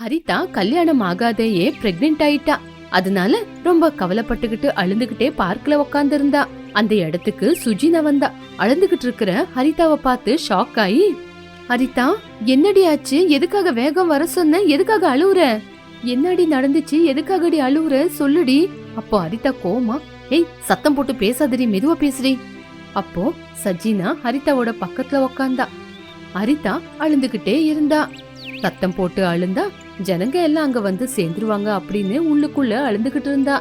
ஹரிதா கல்யாணம் ஆகாதையே பிரெக்னென்ட் ஆயிட்டா. அதனால ரொம்ப கவலைப்பட்டுக்கிட்டு அழுந்துகிட்டே பார்க்ல உக்காந்துருந்தா. அந்த இடத்துக்கு சுஜினா வந்தா. அழுந்துகிட்டு இருக்கிற ஹரிதாவை பார்த்து ஷாக் ஆகி ஹரிதா என்னடி ஆச்சு? எதுக்காக வேகம் வர சொன்ன? எதுக்காக அழுவுற? என்னடி நடந்துச்சு? எதுக்காகடி அழுவுற? சொல்லுடி. அப்போ ஹரிதா கோமா ஏய் சத்தம் போட்டு பேசாதடி மெதுவா பேசுடி. அப்போ சஜினா ஹரிதாவோட பக்கத்துல உக்காந்தா. ஹரிதா அழுந்துகிட்டே இருந்தா. சத்தம் போட்டு அழுந்தா ஜனங்க எல்லாம் அங்க வந்து சேர்ந்துருவாங்க அப்படின்னு உள்ளுக்குள்ள அழுந்துகிட்டு இருந்தா.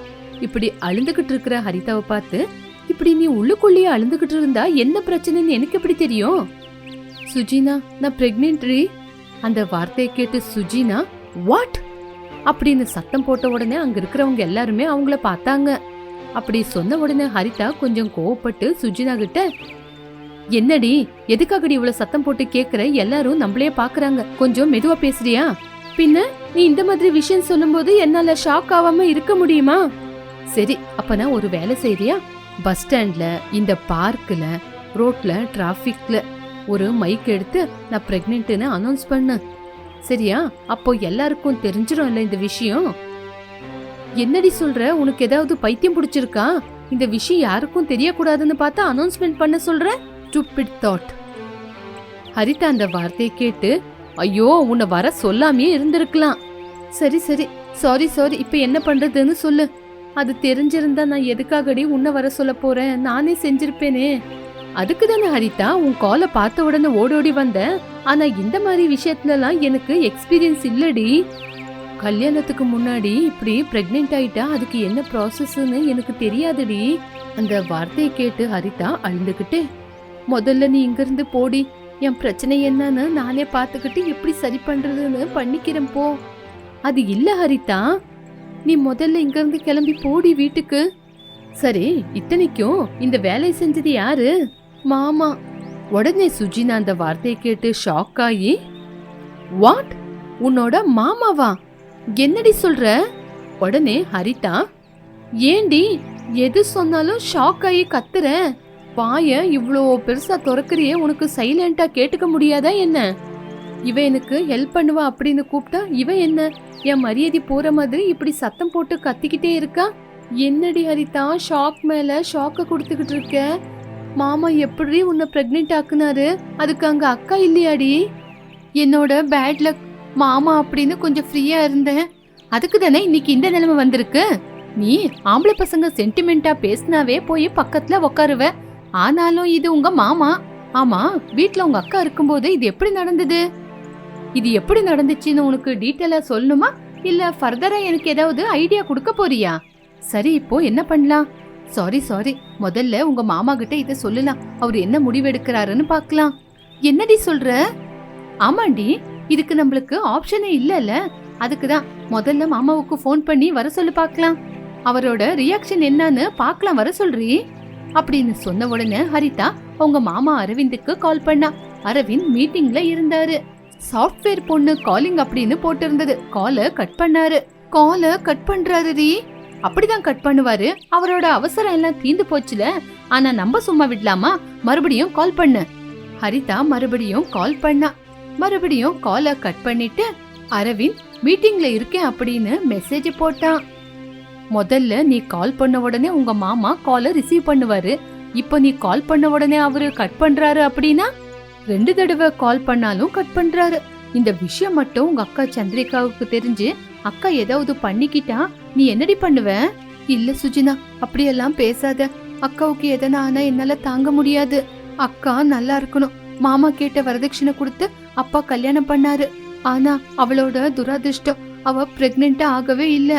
இப்படி அழுந்துகிட்டு இருக்கிற ஹரிதாவை பார்த்து இப்படி நீ உள்ளுக்குள்ளேயே அழுந்துகிட்டு இருந்தா என்ன பிரச்சனைன்னு எனக்கு எப்படி தெரியும்? சுஜினா நான் பிரெக்னென்ட்ரி அந்த வார்த்தையை கேட்டு சுஜினா வாட் அப்படின்னு சத்தம் போட்ட உடனே அங்க இருக்கிறவங்க எல்லாருமே அவங்கள பார்த்தாங்க. அப்படி சொன்ன உடனே ஹரிதா கொஞ்சம் கோவப்பட்டு சுஜினா கிட்ட என்னடி எதுக்காகடி இவ்வளவு சத்தம் போட்டு கேக்குற? எல்லாரும் நம்மளே பாக்குறாங்க. கொஞ்சம் மெதுவா பேசுறியா? பின்ன நீ இந்த மாதிரி விஷயம் சொல்லும்போது என்னால ஷாக் ஆகாம இருக்க முடியுமா? சரி அப்ப நான் ஒரு வேலை செய்யறியா பஸ் ஸ்டாண்ட்ல இந்த பார்க்ல ரோட்ல டிராஃபிக்ல ஒரு மைக் எடுத்து நான் பிரெக்னென்ட்னு அனௌன்ஸ் பண்ணு சரியா? அப்போ எல்லாருக்கும் தெரிஞ்சிடும்ல இந்த விஷயம்? என்னடி சொல்ற? உனக்கு ஏதாவது பைத்தியம் பிடிச்சிருக்கா? இந்த விஷயம் யாருக்கும் தெரியக்கூடாதுன்னு பார்த்தா அனௌன்ஸ்மெண்ட் பண்ண சொல்ற? ஸ்டூபிட் தாட் ஹரிதா அந்த வார்த்தையை கேட்டு ஐயோ உன்னை வர சொல்லாமையே இருந்திருக்கலாம். சரி சரி. சாரி சாரி இப்போ என்ன பண்ணுறதுன்னு சொல்லு. அது தெரிஞ்சிருந்தா நான் எதுக்காகடி உன்னை வர சொல்ல போறேன்? நானே செஞ்சிருப்பேனே. அதுக்கு தானே ஹரிதா. உன் காலை பார்த்த உடனே ஓடோடி வந்தேன் ஆனா இந்த மாதிரி விஷயத்துலலாம் எனக்கு எக்ஸ்பீரியன்ஸ் இல்லடி. கல்யாணத்துக்கு முன்னாடி இப்படி ப்ரெக்னென்ட் ஆயிட்டா அதுக்கு என்ன ப்ராசஸ்ன்னு எனக்கு தெரியாதுடி. அந்த வார்த்தையை கேட்டு ஹரிதா அழுந்துகிட்டு முதல்ல நீ இங்கிருந்து போடி. என் பிரச்சனை என்னன்னு நானே பார்த்துக்கிட்டு எப்படி சரி பண்றதுன்னு பண்ணிக்கிறேன் போ. அது இல்ல ஹரிதா. நீ முதல்ல இங்கிருந்து கிளம்பி போடி வீட்டுக்கு. சரி இத்தனைக்கும் இந்த வேலையை செஞ்சது யாரு? மாமா. உடனே சுஜினா அந்த வார்த்தையை கேட்டு ஷாக் ஆகி வாட் உன்னோட மாமாவா? என்னடி சொல்ற? உடனே ஹரிதா ஏண்டி எது சொன்னாலும் ஷாக் ஆகி கத்துற வாய இவ்வளோ பெருசா திறக்கறியே உனக்கு சைலண்டா கேட்டுக்க முடியாதா என்ன? இவன் எனக்கு ஹெல்ப் பண்ணுவா அப்படின்னு கூப்பிட்டா இவன் என்ன என் மரியாதை போற மாதிரி இப்படி சத்தம் போட்டு கத்திக்கிட்டே இருக்கா? என்னடி ஹரிதா ஷாக் மேல ஷாக்க கொடுத்துக்கிட்டு இருக்க? மாமா எப்படி உன்னை பிரெக்னென்ட் ஆக்குனாரு? அதுக்கு அங்க அக்கா இல்லையாடி? என்னோட பேட் லக் மாமா அப்படின்னு கொஞ்சம் ஃப்ரீயா இருந்தேன். அதுக்கு தானே இன்னைக்கு இந்த நிலைமை வந்திருக்கு? நீ ஆம்பளை பசங்க சென்டிமெண்டா பேசினாவே போய் பக்கத்துல உக்காருவ. ஆனாலும் இது உங்க மாமா. ஆமா வீட்ல உங்க அக்கா இருக்கும்போது இது எப்படி நடந்தது? இது எப்படி நடந்துச்சுன்னு உனக்கு டீட்டெயிலா சொல்லணுமா? இல்ல ஃபர்தரா எனக்கு ஏதாவது ஐடியா கொடுக்க போறியா? சரி இப்போ என்ன பண்ணலாம்? Sorry sorry. முதல்ல உங்க மாமா கிட்ட இதை சொல்லலாம். அவர் என்ன முடிவெடுக்கிறாருன்னு பார்க்கலாம். என்னடி சொல்ற? ஆமாண்டி இதுக்கு நம்மளுக்கு ஆப்ஷனே இல்லைல்ல. அதுக்கு தான். முதல்ல மாமாவுக்கு ஃபோன் பண்ணி வர சொல்லு பார்க்கலாம். அவரோட ரியாக்ஷன் என்னன்னு பார்க்கலாம் வர சொல்றீ? அப்படின்னு சொன்ன உடனே ஹரிதா அவங்க மாமா அரவிந்துக்கு கால் பண்ணா. அரவிந்த் மீட்டிங்ல இருந்தாரு. சாஃப்ட்வேர் பொண்ணு காலிங் அப்படின்னு போட்டிருந்தது. காலை கட் பண்ணாரு. காலை கட் பண்றாரு ரீ அப்படிதான் கட் பண்ணுவாரு. அவரோட அவசரம் எல்லாம் தீந்து போச்சுல. ஆனா நம்ம சும்மா விடலாமா? மறுபடியும் கால் பண்ணு. ஹரிதா மறுபடியும் கால் பண்ணா. மறுபடியும் காலை கட் பண்ணிட்டு அரவிந்த் மீட்டிங்ல இருக்கேன் அப்படின்னு மெசேஜ் போட்டான். முதல்ல நீ கால் பண்ண உடனே உங்க மாமா காலை ரிசீவ் பண்ணுவாரு. இப்போ நீ கால் பண்ண உடனே அவரு கட் பண்றாரு அப்படின்னா ரெண்டு தடவை கால் பண்ணாலும் கட் பண்றாரு. இந்த விஷயம் மட்டும் உங்க அக்கா சந்திரிகாவுக்கு தெரிஞ்சு அக்கா ஏதாவது பண்ணிக்கிட்டா நீ என்னடி பண்ணுவ? இல்ல சுஜினா அப்படியெல்லாம் பேசாத. அக்காவுக்கு எதனா ஆனா என்னால தாங்க முடியாது. அக்கா நல்லா இருக்கணும். மாமா கேட்ட வரதட்சணை கொடுத்து அப்பா கல்யாணம் பண்ணாரு. ஆனா அவளோட துராதிர்ஷ்டம் அவ பிரெக்னெண்டா ஆகவே இல்ல.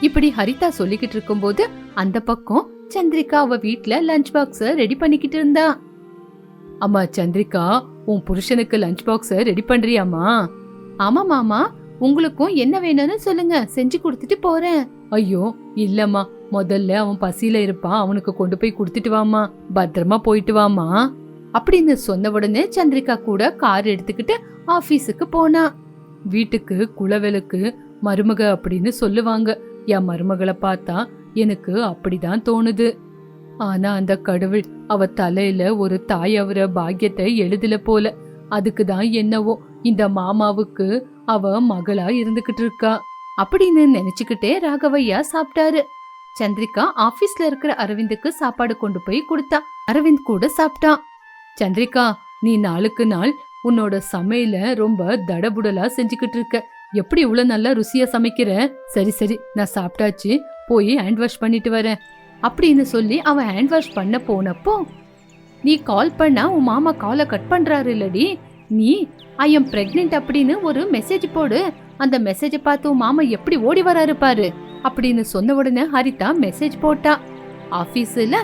இப்படி ஹரிதா சொல்லிக்கிட்டு இருக்கும்போது அந்த பக்கம் சந்திரிகா அவ வீட்ல லஞ்ச் பாக்ஸ ரெடி பண்ணிக்கிட்டு இருந்தா. அம்மா சந்திரிகா உன் புருஷனுக்கு லஞ்ச் பாக்ஸ ரெடி பண்றியாமா ஆமா மாமா உங்களுக்கும் என்ன வேணும்னு சொல்லுங்க. செஞ்சு கொடுத்துட்டு போறேன். ஐயோ இல்லம்மா. முதல்ல அவன் பசியில இருப்பான். அவனுக்கு கொண்டு போய் கொடுத்துட்டு வாமா பத்திரமா போயிட்டு வாமா அப்படின்னு சொன்ன உடனே சந்திரிகா கூட கார் எடுத்துக்கிட்டு ஆபீஸுக்கு போனா. வீட்டுக்கு குளவெலுக்கு மருமக அப்படின்னு சொல்லுவாங்க. என் மருமகளை பார்த்தா எனக்கு அப்படிதான் தோணுது. ஆனா அந்த கடவுள் அவ தலையில ஒரு தாய் அவர பாக்கியத்தை எழுதல போல. அதுக்கு தான் என்னவோ இந்த மாமாவுக்கு அவ மகளா இருந்துகிட்டு இருக்கா. அப்படின்னு நினைச்சுக்கிட்டே ராகவையா சாப்பிட்டாரு. சந்திரிகா ஆபீஸ்ல இருக்கிற அரவிந்துக்கு சாப்பாடு கொண்டு போய் கொடுத்தா. அரவிந்த் கூட சாப்பிட்டான் சந்திரிகா நீ நாளுக்கு நாள் உன்னோட சமையல ரொம்ப தடபுடலா செஞ்சுக்கிட்டு இருக்க. எப்படி இவ்வளவு நல்லா ருசியா சமைக்கிற? சரி சரி நான் சாப்பிட்டாச்சு. போய் ஹேண்ட் வாஷ் பண்ணிட்டு வரேன். அப்படின்னு சொல்லி அவன் ஹேண்ட் வாஷ் பண்ண போனப்போ நீ கால் பண்ணா உன் மாமா காலை கட் பண்றாரு இல்லடி. நீ ஐ எம் பிரெக்னென்ட் அப்படின்னு ஒரு மெசேஜ் போடு. அந்த மெசேஜை பார்த்து உன் மாமா எப்படி ஓடி வராரு பாரு. அப்படின்னு சொன்ன உடனே ஹரிதா மெசேஜ் போட்டா. ஆபீஸ்ல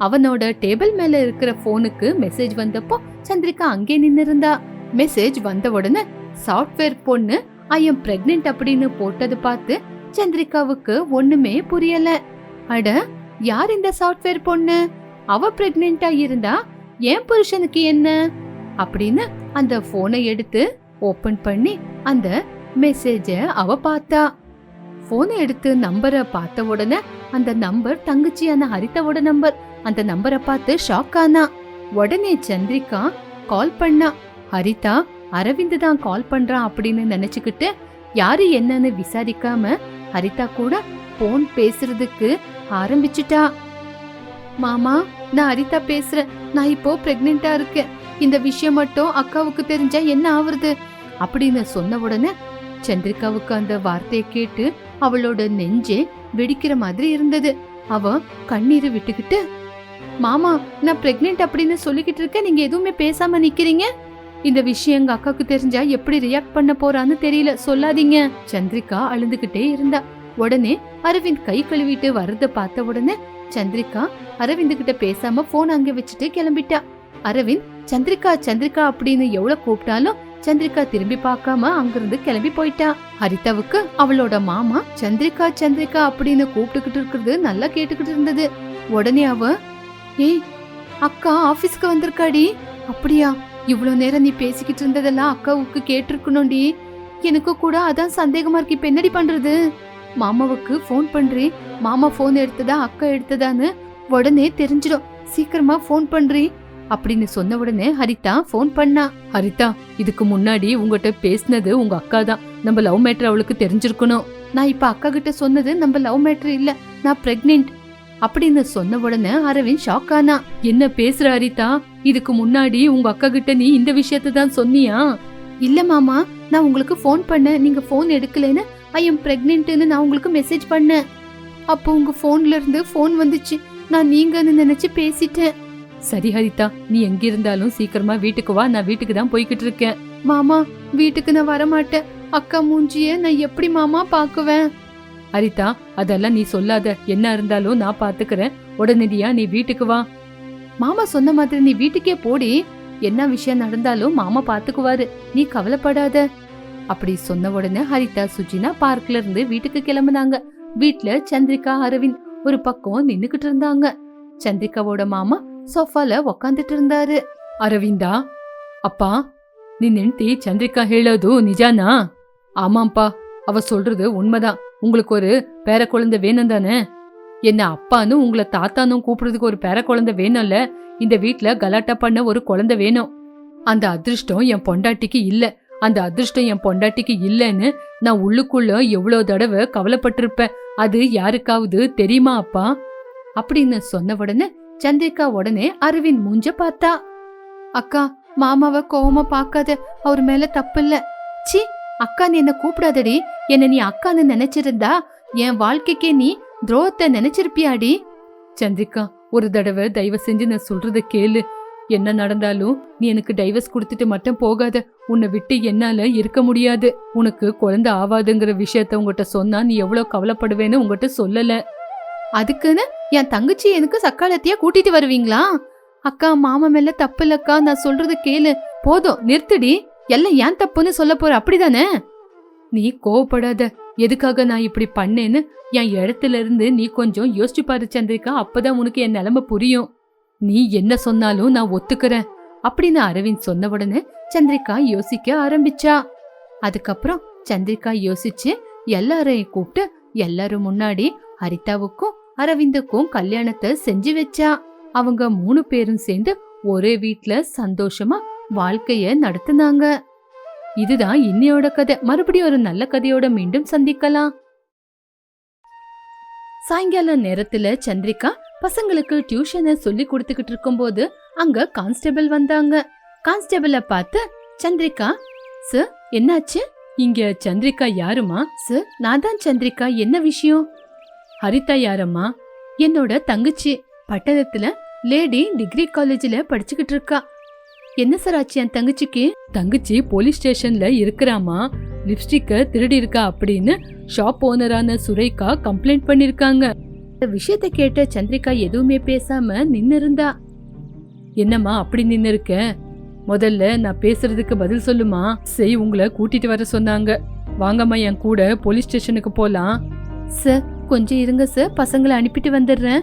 அவனோட டேபிள் மேல இருக்கிற போனுக்கு மெசேஜ் வந்தப்போ சந்திரிகா அங்கே நின்னு இருந்தா மெசேஜ் வந்த உடனே சாஃப்ட்வேர் பொண்ணு ஐ எம் பிரெக்னென்ட் அப்படின்னு போட்டது பார்த்து சந்திரிகாவுக்கு ஒண்ணுமே புரியல. அட யார் இந்த சாஃப்ட்வேர் பொண்ணு? அவ பிரெக்னென்டா இருந்தா என் புருஷனுக்கு என்ன? அப்படின்னு அந்த போனை எடுத்து ஓபன் பண்ணி அந்த மெசேஜ அவ பார்த்தா. போனை எடுத்து நம்பரை பார்த்த உடனே அந்த நம்பர் தங்கச்சியான ஹரிதாவோட நம்பர் அந்த நம்பரை பார்த்து ஷாக் ஆனா. உடனே சந்திரிகா கால் பண்ணா. ஹரிதா அரவிந்த் தான் கால் பண்றான் அப்படின்னு நினைச்சுக்கிட்டு யாரு என்னன்னு விசாரிக்காம ஹரிதா கூட போன் பேசுறதுக்கு ஆரம்பிச்சுட்டா. மாமா நான் ஹரிதா பேசுறேன். நான் இப்போ பிரெக்னெண்டா இருக்கேன். இந்த விஷயம் மட்டும் அக்காவுக்கு தெரிஞ்சா என்ன ஆவறது? அப்படின்னு சொன்ன உடனே சந்திரிகாவுக்கு அந்த வார்த்தையை கேட்டு அவளோட நெஞ்சே வெடிக்கிற மாதிரி இருந்தது. அவ கண்ணீர் விட்டுக்கிட்டு மாமா நான் பிரெக்னென்ட் அப்படின்னு சொல்லிக்கிட்டு இருக்கேன். நீங்க எதுவுமே பேசாம நிக்கிறீங்க? இந்த விஷயம் எங்க அக்காக்கு தெரிஞ்சா எப்படி ரியாக்ட் பண்ண போறான்னு தெரியல. சொல்லாதீங்க. சந்திரிகா அழுந்துகிட்டே இருந்தா. உடனே அரவிந்த் கை கழுவிட்டு வர்றத பார்த்த உடனே சந்திரிகா அரவிந்த் கிட்ட பேசாம போன் அங்க வச்சுட்டு கிளம்பிட்டா. அரவிந்த் சந்திரிகா சந்திரிகா அப்படின்னு எவ்வளவு கூப்பிட்டாலும் சந்திரிகா திரும்பி பார்க்காம அங்கிருந்து கிளம்பி போயிட்டா. ஹரிதாவுக்கு அவளோட மாமா சந்திரிகா சந்திரிகா அப்படின்னு கூப்பிட்டுக்கிட்டு இருக்கிறது நல்லா கேட்டுக்கிட்டு இருந்தது. உடனே அவ ஏய் அக்கா ஆபீஸ்க்கு வந்திருக்காடி. அப்படியா? இவ்வளோ நேரம் நீ பேசிக்கிட்டு இருந்ததெல்லாம் அக்காவுக்கு கேட்டிருக்கணும்டி. எனக்கு கூட அதான் சந்தேகமா இருக்கு. இப்ப என்னடி பண்றது? மாமாவுக்கு ஃபோன் பண்றி. மாமா ஃபோன் எடுத்ததா அக்கா எடுத்ததான்னு உடனே தெரிஞ்சிடும். சீக்கிரமா ஃபோன் பண்றி. அப்படின்னு சொன்ன உடனே ஹரிதா ஃபோன் பண்ணா. ஹரிதா இதுக்கு முன்னாடி உங்ககிட்ட பேசினது உங்க அக்கா தான் நம்ம லவ் மேட்டர் அவளுக்கு தெரிஞ்சிருக்கணும். நான் இப்ப அக்கா கிட்ட சொன்னது நம்ம லவ் மேட்டர் இல்ல. நான் பிரெக்னென்ட் அப்படின்னு சொன்ன உடனே அரவிந்த் ஷாக் ஆனா. என்ன பேசுற ஹரிதா? இதுக்கு முன்னாடி உங்க அக்கா கிட்ட நீ இந்த விஷயத்தை தான் சொன்னியா? இல்ல மாமா நான் உங்களுக்கு ஃபோன் பண்ணேன். நீங்க ஃபோன் எடுக்கலைன்னு ஐ எம் பிரெக்னென்ட்னு நான் உங்களுக்கு மெசேஜ் பண்ணேன். அப்போ உங்க ஃபோன்ல இருந்து ஃபோன் வந்துச்சு. நான் நீங்கன்னு நினைச்சு பேசிட்டேன். சரி ஹரிதா நீ எங்க இருந்தாலும் சீக்கிரமா வீட்டுக்கு வா. நான் வீட்டுக்கு தான் போய்கிட்டு இருக்கேன். மாமா வீட்டுக்கு நான் வர மாட்டேன் அக்கா மூஞ்சிய நான் எப்படி மாமா பாக்குவேன் ஹரிதா அதெல்லாம் நீ சொல்லாத. என்ன இருந்தாலும் நான் பாத்துக்கிறேன் உடனடியா நீ வீட்டுக்கு வா. மாமா சொன்ன மாதிரி நீ வீட்டுக்கே போடி என்ன விஷயம் நடந்தாலும் மாமா பாத்துக்குவாரு நீ கவலைப்படாத அப்படி சொன்ன உடனே ஹரிதா சுஜினா பார்க்ல இருந்து வீட்டுக்கு கிளம்புனாங்க வீட்ல சந்திரிகா அரவிந்த் ஒரு பக்கம் நின்னுகிட்டு இருந்தாங்க சந்திரிகாவோட மாமா ಸೋಫಾಲ ಒಕ್ಕಂದಿಟ್ಟು இருந்தாரு அரவிந்தா அப்பா ನಿನ್ ಹೆಂಡತಿ ಚಂದ್ರಿಕಾ ಹೇಳೋದು ನಿಜಾನಾ ஆமாம்ப்பா அவ சொல்றது உண்மைதான் உங்களுக்கு ஒரு பேர குழந்தை வேணும் தானே என்ன அப்பான்னு உங்களை தாத்தானும் கூப்பிடுறதுக்கு ஒரு பேர குழந்தை வேணும்ல? இந்த வீட்ல கலாட்டா பண்ண ஒரு குழந்தை வேணும். அந்த அதிர்ஷ்டம் என் பொண்டாட்டிக்கு இல்ல. அந்த அதிர்ஷ்டம் என் பொண்டாட்டிக்கு இல்லைன்னு நான் உள்ளுக்குள்ள எவ்வளோ தடவை கவலைப்பட்டிருப்பேன். அது யாருக்காவது தெரியுமா அப்பா? அப்படின்னு சொன்ன உடனே சந்திரிகா உடனே அரவிந்த் மூஞ்ச பார்த்தா. அக்கா மாமாவை கோவமா பார்க்காத. அவர் மேல தப்பு இல்ல சி அக்கா நீ என்ன கூப்பிடாதடி. என்ன நீ அக்கான்னு நினைச்சிருந்தா என் வாழ்க்கைக்கே நீ துரோகத்தை நினைச்சிருப்பியாடி? சந்திரிகா ஒரு தடவை தயவு செஞ்சு நான் சொல்றத கேளு. என்ன நடந்தாலும் நீ எனக்கு டைவர்ஸ் கொடுத்துட்டு மட்டும் போகாத. உன்னை விட்டு என்னால இருக்க முடியாது. உனக்கு குழந்தை ஆவாதுங்கிற விஷயத்த உங்ககிட்ட சொன்னா நீ எவ்வளவு கவலைப்படுவேன்னு உங்ககிட்ட சொல்லல. அதுக்குன்னு என் தங்கச்சி எனக்கு சக்காலத்தையா கூட்டிட்டு வருவீங்களா? அக்கா மாமா மேல தப்பு இல்லக்கா நான் சொல்றது கேளு. போதும் நிறுத்துடி. எல்லாம் ஏன் தப்புன்னு சொல்ல போற அப்படிதானே? நீ கோவப்படாத. எதுக்காக நான் இப்படி பண்ணேன்னு என் இடத்துல இருந்து நீ கொஞ்சம் யோசிச்சு பாரு சந்திரிகா. அப்பதான் உனக்கு என் நிலைமை புரியும். நீ என்ன சொன்னாலும் நான் ஒத்துக்கிறேன் அப்படின்னு அரவிந்த் சொன்ன உடனே சந்திரிகா யோசிக்க ஆரம்பிச்சா. அதுக்கப்புறம் சந்திரிகா யோசிச்சு எல்லாரையும் கூப்பிட்டு எல்லாரும் முன்னாடி ஹரிதாவுக்கும் அரவிந்துக்கும் கல்யாணத்தை செஞ்சு வச்சா. அவங்க மூணு பேரும் சேர்ந்து ஒரே வீட்ல சந்தோஷமா வாழ்க்கைய நடத்துனாங்க. இதுதான் இன்னையோட கதை. மறுபடியும் ஒரு நல்ல கதையோட மீண்டும் சந்திக்கலாம். சாயங்கால நேரத்துல சந்திரிகா பசங்களுக்கு டியூஷனை சொல்லி கொடுத்துக்கிட்டு இருக்கும்போது அங்க கான்ஸ்டபிள் வந்தாங்க. கான்ஸ்டபிள பார்த்து சந்திரிகா சார் என்னாச்சு? இங்க சந்திரிகா யாருமா சார் நான் தான் சந்திரிகா. என்ன விஷயம்? ஹரிதா யாரம்மா? என்னோட தங்கச்சி. பட்டணத்துல லேடி டிகிரி காலேஜ்ல படிச்சுக்கிட்டு இருக்கா. என்ன சார் ஆச்சு? என் தங்கச்சிக்கு? தங்கச்சி போலீஸ் ஸ்டேஷன்ல இருக்கிறாமா லிப்ஸ்டிக்க திருடி இருக்கா? அப்படின்னு ஷாப் ஓனரான சுரேகா கம்ப்ளைண்ட் பண்ணிருக்காங்க. இந்த விஷயத்த கேட்ட சந்திரிகா எதுவுமே பேசாம நின்னு இருந்தா என்னம்மா அப்படி நின்னு இருக்க முதல்ல நான் பேசுறதுக்கு பதில் சொல்லுமா? சரி உங்களை கூட்டிட்டு வர சொன்னாங்க. வாங்கம்மா என் கூட போலீஸ் ஸ்டேஷனுக்கு போலாம். சார் கொஞ்சம் இருங்க சார். பசங்களை அனுப்பிட்டு வந்துடுறேன்.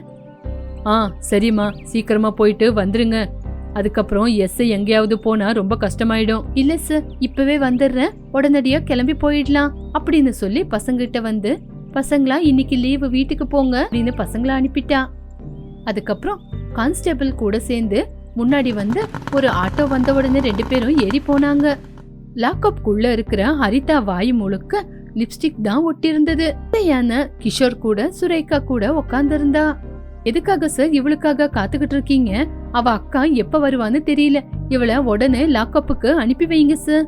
ஆ சரிம்மா. சீக்கிரமா போயிட்டு வந்துருங்க. அதுக்கப்புறம் எஸ் எங்கேயாவது போனா ரொம்ப கஷ்டமாயிடும். இல்ல சார் இப்பவே வந்துடுறேன். உடனடியா கிளம்பி போயிடலாம் அப்படின்னு சொல்லி பசங்கிட்ட வந்து பசங்களா இன்னைக்கு லீவு வீட்டுக்கு போங்க அப்படின்னு பசங்கள அனுப்பிட்டா. அதுக்கப்புறம் கான்ஸ்டபிள் கூட சேர்ந்து முன்னாடி வந்து ஒரு ஆட்டோ வந்த உடனே ரெண்டு பேரும் ஏறி போனாங்க. லாக்அப் குள்ள இருக்கிற ஹரிதா வாய் முழுக்க லிப்ஸ்டிக் தான் ஒட்டி இருந்தது கிஷோர் கூட சுரேகா கூட உக்காந்துருந்தா. எதுக்காக சார் இவளுக்காக காத்துக்கிட்டு இருக்கீங்க. அவ அக்கா எப்ப வருவான்னு தெரியல. இவளை உடனே லாக்அப்புக்கு அனுப்பி வைங்க சார்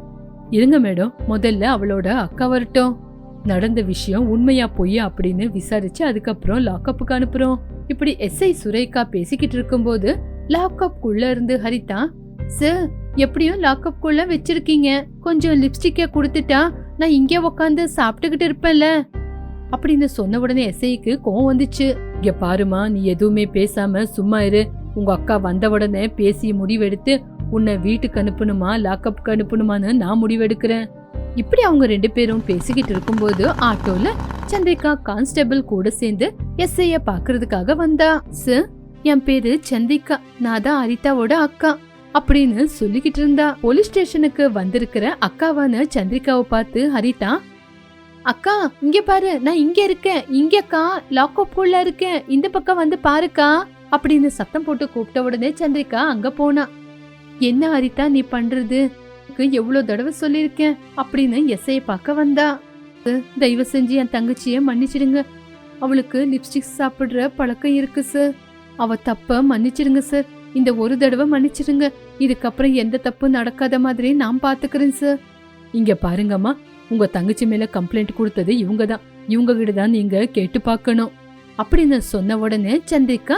இருங்க மேடம் முதல்ல அவளோட அக்கா வரட்டும். நடந்த விஷயம் உண்மையா பொய் அப்படின்னு விசாரிச்சு அதுக்கப்புறம் லாக்அப்புக்கு அனுப்புறோம். இப்படி எஸ்ஐ சுரேகா பேசிக்கிட்டு இருக்கும்போது லாக்அப் இருந்து ஹரிதா சார் எப்படியும் லாக்அப் வச்சிருக்கீங்க. கொஞ்சம் லிப்ஸ்டிக்க கொடுத்துட்டா நான் இங்கே உக்காந்து சாப்பிட்டுக்கிட்டு இருப்பேன்ல. அப்படின்னு சொன்ன உடனே எஸ்ஐக்கு கோவம் வந்துச்சு. இங்க பாருமா நீ எதுவுமே பேசாம சும்மா இரு. உங்க அக்கா வந்த உடனே பேசி முடிவெடுத்து உன்னை வீட்டுக்கு அனுப்பணுமா லாக்அப்புக்கு அனுப்பணுமான்னு நான் முடிவெடுக்கிறேன். இப்படி அவங்க ரெண்டு பேரும் பேசிக்கிட்டு இருக்கும்போது ஆட்டோல சந்திரிகா கான்ஸ்டபிள் கூட சேர்ந்து எஸ்ஐய பாக்குறதுக்காக வந்தா. சார் என் பேரு சந்திரிகா நான் தான் அரிதாவோட அக்கா அப்படின்னு சொல்லிக்கிட்டு இருந்தா. போலீஸ் ஸ்டேஷனுக்கு வந்திருக்கிற அக்காவான சந்திரிகாவை பார்த்து ஹரிதா அக்கா இங்க பாரு நான் இங்க இருக்கேன். இங்கக்கா லாக்அப் உள்ள இருக்கேன். இந்த பக்கம் வந்து பாருக்கா. அப்படின்னு சத்தம் போட்டு கூப்பிட்ட உடனே சந்திரிகா அங்க போனா. என்ன ஹரிதா நீ பண்றது? எவ்வளவு தடவை சொல்லியிருக்கேன்? அப்படின்னு எஸ்ஐய பார்க்க வந்தா. தயவு செஞ்சு என் தங்கச்சிய மன்னிச்சிடுங்க. அவளுக்கு லிப்ஸ்டிக் சாப்பிடுற பழக்கம் இருக்கு சார் அவ தப்ப மன்னிச்சிடுங்க சார் இந்த ஒரு தடவை மன்னிச்சிடுங்க. இதுக்கப்புறம் எந்த தப்பு நடக்காத மாதிரி நான் பாத்துக்கிறேன் சார் இங்க பாருங்கம்மா. உங்க தங்கச்சி மேல கம்ப்ளைண்ட் கொடுத்தது இவங்க தான் இவங்க கிட்ட தான் நீங்க கேட்டு பார்க்கணும். அப்படின்னு சொன்ன உடனே சந்திரிகா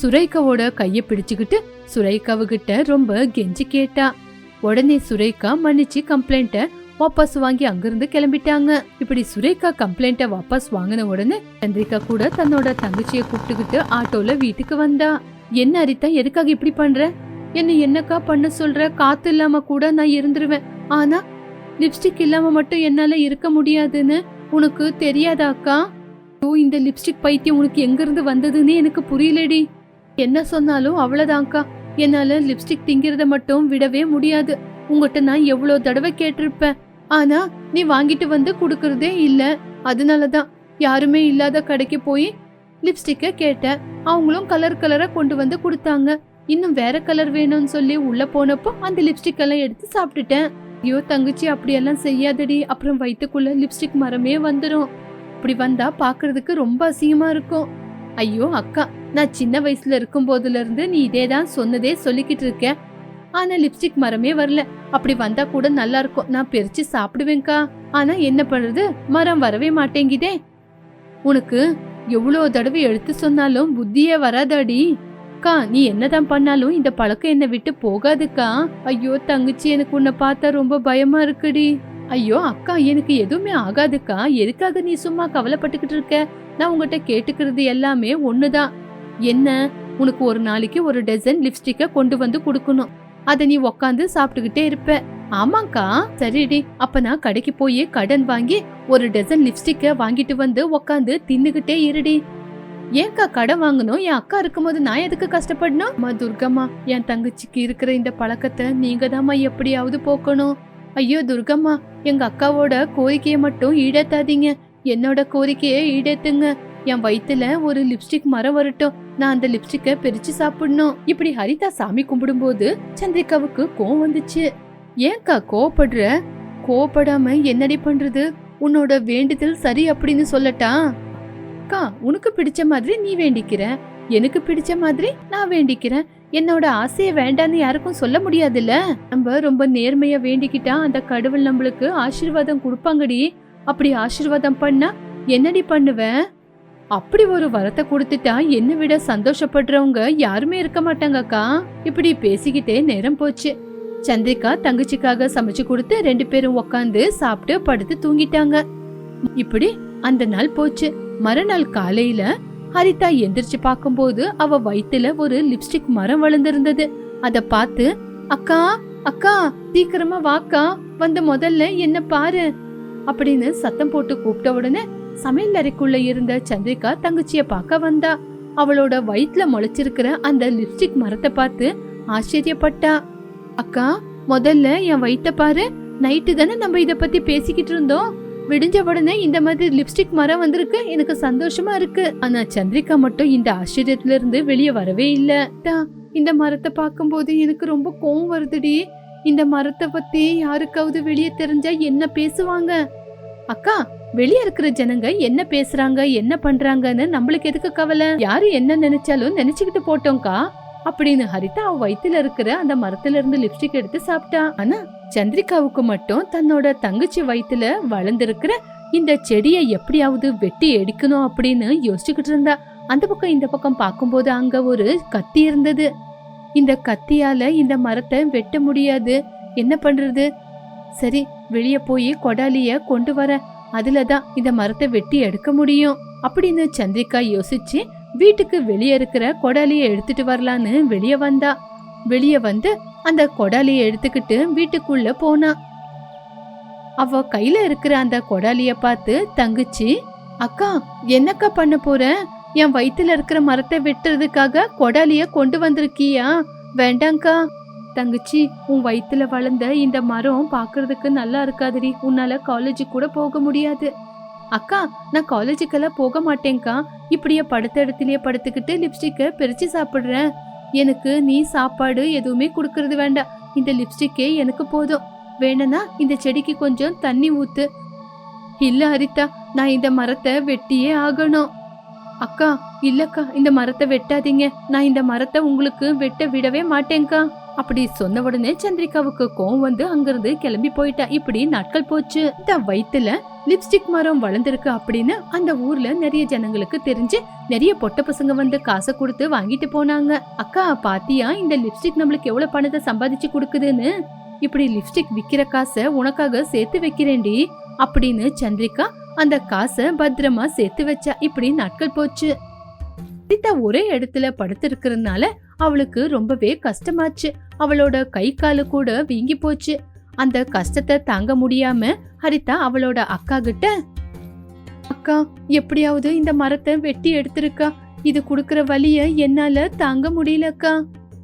சுரேகாவோட கைய பிடிச்சுக்கிட்டு சுரேகாவுகிட்ட ரொம்ப கெஞ்சி கேட்டா. உடனே சுரேகா மன்னிச்சு கம்ப்ளைண்ட்ட வாபஸ் வாங்கி அங்கிருந்து கிளம்பிட்டாங்க. இப்படி சுரேகா கம்ப்ளைண்ட்டை வாபஸ் வாங்கின உடனே சந்திரிகா கூட தன்னோட தங்கச்சிய கூப்பிட்டுக்கிட்டு ஆட்டோல வீட்டுக்கு வந்தா. என்ன அரித்தா எதுக்காக இப்படி பண்ற? என்ன என்னக்கா பண்ண சொல்ற? காத்து இல்லாம கூட நான் இருந்துருவேன். ஆனா லிப்ஸ்டிக் இல்லாம மட்டும் என்னால இருக்க முடியாதுன்னு உனக்கு தெரியாதாக்கா ஓ இந்த லிப்ஸ்டிக் பைத்தியம் உனக்கு எங்க இருந்து வந்ததுன்னு எனக்கு புரியலடி. என்ன சொன்னாலும் அவ்வளவுதான்க்கா. என்னால லிப்ஸ்டிக் திங்கிறத மட்டும் விடவே முடியாது. உங்ககிட்ட நான் எவ்வளவு தடவை கேட்டிருப்பேன். ஆனா நீ வாங்கிட்டு வந்து கொடுக்கறதே இல்ல. அதனாலதான் யாருமே இல்லாத கடைக்கு போய் லிப்ஸ்டிக்க கேட்டேன். அவங்களும் கலர் கலரா கொண்டு வந்து கொடுத்தாங்க. இன்னும் வேற கலர் வேணும்னு சொல்லி உள்ள போனப்போ அந்த லிப்ஸ்டிக் எல்லாம் எடுத்து சாப்பிட்டுட்டேன். ஐயோ தங்கச்சி அப்படியெல்லாம் செய்யாதடி. அப்புறம் வயிற்றுக்குள்ள லிப்ஸ்டிக் மரமே வந்துடும் இப்படி வந்தா பாக்குறதுக்கு ரொம்ப அசிங்கமா இருக்கும். ஐயோ அக்கா நான் சின்ன வயசுல இருக்கும் போதுல இருந்து நீ இதே தான் சொன்னதே சொல்லிக்கிட்டு இருக்க. ஆனா லிப்ஸ்டிக் மரமே வரல. அப்படி வந்தா கூட நல்லா இருக்கும். நான் பிரிச்சு சாப்பிடுவேன்க்கா. ஆனா என்ன பண்றது? மரம் வரவே மாட்டேங்குதே. உனக்கு எவ்வளோ தடவை எடுத்து சொன்னாலும் புத்தியே வராதாடி. அக்கா நீ என்னதான் பண்ணாலும் இந்த பழக்கம் என்னை விட்டு போகாதுக்கா. ஐயோ தங்கச்சி எனக்கு உன்னை பார்த்தா ரொம்ப பயமா இருக்குடி. ஐயோ அக்கா எனக்கு எதுவுமே ஆகாதுக்கா. எதுக்காக நீ சும்மா கவலைப்பட்டுக்கிட்டு இருக்க? நான் உங்ககிட்ட கேட்டுக்கிறது எல்லாமே ஒண்ணுதான். என்ன? உனக்கு ஒரு நாளைக்கு ஒரு டசன் லிப்ஸ்டிக்க கொண்டு வந்து கொடுக்கணும். அதை நீ உக்காந்து சாப்பிட்டுக்கிட்டே இருப்ப. ஆமாக்கா சரிடி அப்ப நான் கடைக்கு போய் கடன் வாங்கி ஒரு டசன் லிப்ஸ்டிக்க வாங்கிட்டு வந்து உக்காந்து தின்னுகிட்டே இருடி ஏன்க்கா கடன் வாங்கணும்? என் அக்கா இருக்கும்போது நான் எதுக்கு கஷ்டப்படணும்? அம்மா துர்கம்மா என் தங்கச்சிக்கு இருக்கிற இந்த பழக்கத்தை நீங்க தாம்மா எப்படியாவது போக்கணும். ஐயோ துர்கம்மா எங்க அக்காவோட கோரிக்கையை மட்டும் ஈடேத்தாதீங்க. என்னோட கோரிக்கையை ஈடேத்துங்க. என் வயித்துல ஒரு லிப்ஸ்டிக் மரம் வரட்டும். நான் அந்த லிப்ஸ்டிக்கை பிரிச்சு சாப்பிடணும். இப்படி ஹரிதா சாமி கும்பிடும்போது சந்திரிகாவுக்கு கோவம் வந்துச்சு. ஏன்க்கா கோவப்படுற? கோவப்படாம என்னடி பண்றது? உன்னோட வேண்டுதல் சரி அப்படின்னு சொல்லட்டா? அக்கா உனக்கு பிடிச்ச மாதிரி நீ வேண்டிக்கிற. எனக்கு பிடிச்ச மாதிரி நான் வேண்டிக்கிறேன் என்னோட ஆசைய வேண்டான்னு யாருக்கும் சொல்ல முடியாதுல்ல? நம்ம ரொம்ப நேர்மையா வேண்டிக்கிட்டா அந்த கடவுள் நம்மளுக்கு ஆசீர்வாதம் கொடுப்பாங்கடி. அப்படி ஆசீர்வாதம் பண்ணா என்னடி பண்ணுவேன் அப்படி ஒரு வரத்தை கொடுத்துட்டா என்னை விட சந்தோஷப்படுறவங்க யாருமே இருக்க மாட்டாங்கக்கா இப்படி பேசிக்கிட்டே நேரம் போச்சு. சந்திரிகா தங்கச்சிக்காக சமைச்சு கொடுத்து ரெண்டு பேரும் உக்காந்து சாப்பிட்டு படுத்து தூங்கிட்டாங்க. இப்படி அந்த நாள் போச்சு. மறுநாள் காலையில ஹரிதா எந்திரிச்சு பார்க்கும்போது அவ வயித்துல ஒரு லிப்ஸ்டிக் மரம் வளர்ந்திருந்தது. அத பார்த்து அக்கா அக்கா சீக்கிரமா வாக்கா. வந்து முதல்ல என்ன பாரு. அப்படின்னு சத்தம் போட்டு கூப்பிட்ட உடனே சமையல் அறைக்குள்ள இருந்த சந்திரிகா தங்கச்சிய பார்க்க வந்தா. அவளோட வயித்துல முளைச்சிருக்கிற அந்த லிப்ஸ்டிக் மரத்தை பார்த்து ஆச்சரியப்பட்டா. அக்கா முதல்ல என் வயிற்ற பாரு. நைட்டு தானே நம்ம இத பத்தி பேசிக்கிட்டு இருந்தோம். விடிஞ்ச உடனே இந்த மாதிரி லிப்ஸ்டிக் மரம் வந்திருக்கு. எனக்கு சந்தோஷமா இருக்கு. ஆனா சந்திரிகா மட்டும் இந்த ஆச்சரியத்துல இருந்து வெளியே வரவே இல்ல. இந்த மரத்தை பார்க்கும்போது எனக்கு ரொம்ப கோவம் வருதுடி. இந்த மரத்தை பத்தி யாருக்காவது வெளியே தெரிஞ்சா என்ன பேசுவாங்க? அக்கா வெளியே இருக்கிற ஜனங்க என்ன பேசுறாங்க என்ன பண்றாங்கன்னு நம்மளுக்கு எதுக்கு கவலை? யாரு என்ன நினைச்சாலும் நினைச்சுக்கிட்டு போட்டோம்க்கா அப்படின்னு ஹரிதா அவ வயித்துல இருக்கிற அந்த மரத்துல இருந்து லிப்ஸ்டிக் எடுத்து சாப்பிட்டா. ஆனா சந்திரிகாவுக்கு மட்டும் தன்னோட தங்கச்சி வயித்துல வளர்ந்திருக்கிற இந்த செடியை எப்படியாவது வெட்டி எடுக்கணும் அப்படின்னு யோசிச்சுக்கிட்டு இருந்தா. அந்த பக்கம் இந்த பக்கம் பார்க்கும்போது அங்க ஒரு கத்தி இருந்தது. இந்த கத்தியால இந்த மரத்தை வெட்ட முடியாது. என்ன பண்றது? சரி வெளியே போய் கொடாலிய கொண்டு வர. அதுல தான் இந்த மரத்தை வெட்டி எடுக்க முடியும் அப்படின்னு சந்திரிகா யோசிச்சு வீட்டுக்கு வெளியே இருக்கிற கொடாலிய எடுத்துட்டு வரலான்னு வெளியே வந்தா. வெளியே வந்து அந்த கொடாலிய எடுத்துக்கிட்டு வீட்டுக்குள்ள போனா. அவ கையில இருக்கிற அந்த கொடாலிய பார்த்து தங்கச்சி அக்கா என்னக்கா பண்ண போற? என் வயிற்றுல இருக்கிற மரத்தை வெட்டுறதுக்காக கொடாலிய கொண்டு வந்திருக்கியா? வேண்டாங்க்கா தங்கச்சி உன் வயித்துல வளர்ந்த இந்த மரம் பாக்குறதுக்கு நல்லா இருக்காதுடி. உன்னால காலேஜுக்கு கூட போக முடியாது. அக்கா நான் காலேஜுக்கெல்லாம் போக மாட்டேங்க்கா இப்படியே படுத்த இடத்துலயே படுத்துக்கிட்டு லிப்ஸ்டிக்கை பிரிச்சு சாப்பிடுறேன். எனக்கு நீ சாப்பாடு எதுவுமே கொடுக்கறது வேண்டாம். இந்த லிப்ஸ்டிக்கே எனக்கு போதும். வேணும்னா இந்த செடிக்கு கொஞ்சம் தண்ணி ஊத்து. இல்ல ஹரிதா நான் இந்த மரத்தை வெட்டியே ஆகணும். அக்கா இல்லக்கா இந்த மரத்தை வெட்டாதீங்க. நான் இந்த மரத்தை உங்களுக்கு வெட்ட விடவே மாட்டேங்க்கா அப்படி சொன்ன உடனே சந்திரிகாவுக்கு கோவம் வந்து அங்கிருந்து கிளம்பி போயிட்டா. இப்படி நாட்கள் போச்சு. இந்த வயிற்றுல லிப்ஸ்டிக் மரம் வளர்ந்துருக்கு அப்படின்னு அந்த ஊர்ல நிறைய ஜனங்களுக்கு தெரிஞ்சு நிறைய பொட்ட பசங்க வந்து காசை கொடுத்து வாங்கிட்டு போனாங்க. அக்கா பாத்தியா இந்த லிப்ஸ்டிக் நம்மளுக்கு எவ்வளவு பணத்தை சம்பாதிச்சு கொடுக்குதுன்னு? இப்படி லிப்ஸ்டிக் விக்கிற காசை உனக்காக சேர்த்து வைக்கிறேன்டி அப்படின்னு சந்திரிகா அந்த காசை பத்திரமா சேர்த்து வச்சா. இப்படி நாட்கள் போச்சு. சீதா ஒரே இடத்துல படுத்திருக்கிறதுனால அவளுக்கு ரொம்பவே கஷ்டமாச்சு. அவளோட கை காலு கூட வீங்கி போச்சு. அந்த கஷ்டத்தை தாங்க முடியாம ஹரிதா அவளோட அக்கா கிட்ட அக்கா எப்படியாவது இந்த மரத்தை வெட்டி எடுத்திருக்கா. இது குடுக்கற வழிய என்னால தாங்க முடியலக்கா.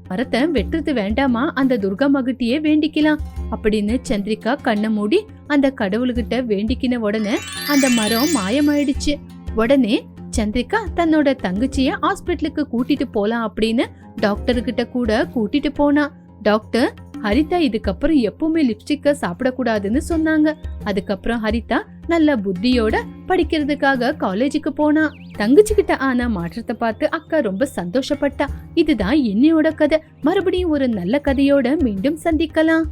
மரத்தை வெட்டுறது வேண்டாமா? அந்த துர்கா மகிட்டியே வேண்டிக்கலாம். அப்படின்னு சந்திரிகா கண்ணை மூடி அந்த கடவுள்கிட்ட வேண்டிக்கின உடனே அந்த மரம் மாயமாயிடுச்சு. உடனே சந்திரிகா தன்னோட தங்கச்சிய ஹாஸ்பிட்டலுக்கு கூட்டிட்டு போலாம் அப்படின்னு டாக்டர் கிட்ட கூட கூட்டிட்டு போனா. டாக்டர் ஹரிதா இதுக்கப்புறம் எப்பவுமே லிப்ஸ்டிக்க சாப்பிடக்கூடாதுன்னு சொன்னாங்க. அதுக்கப்புறம் ஹரிதா நல்ல புத்தியோட படிக்கிறதுக்காக காலேஜுக்கு போனா. தங்கச்சி கிட்ட ஆன மாற்றத்தை பார்த்து அக்கா ரொம்ப சந்தோஷப்பட்டா. இதுதான் என்னையோட கதை. மறுபடியும் ஒரு நல்ல கதையோட மீண்டும் சந்திக்கலாம்.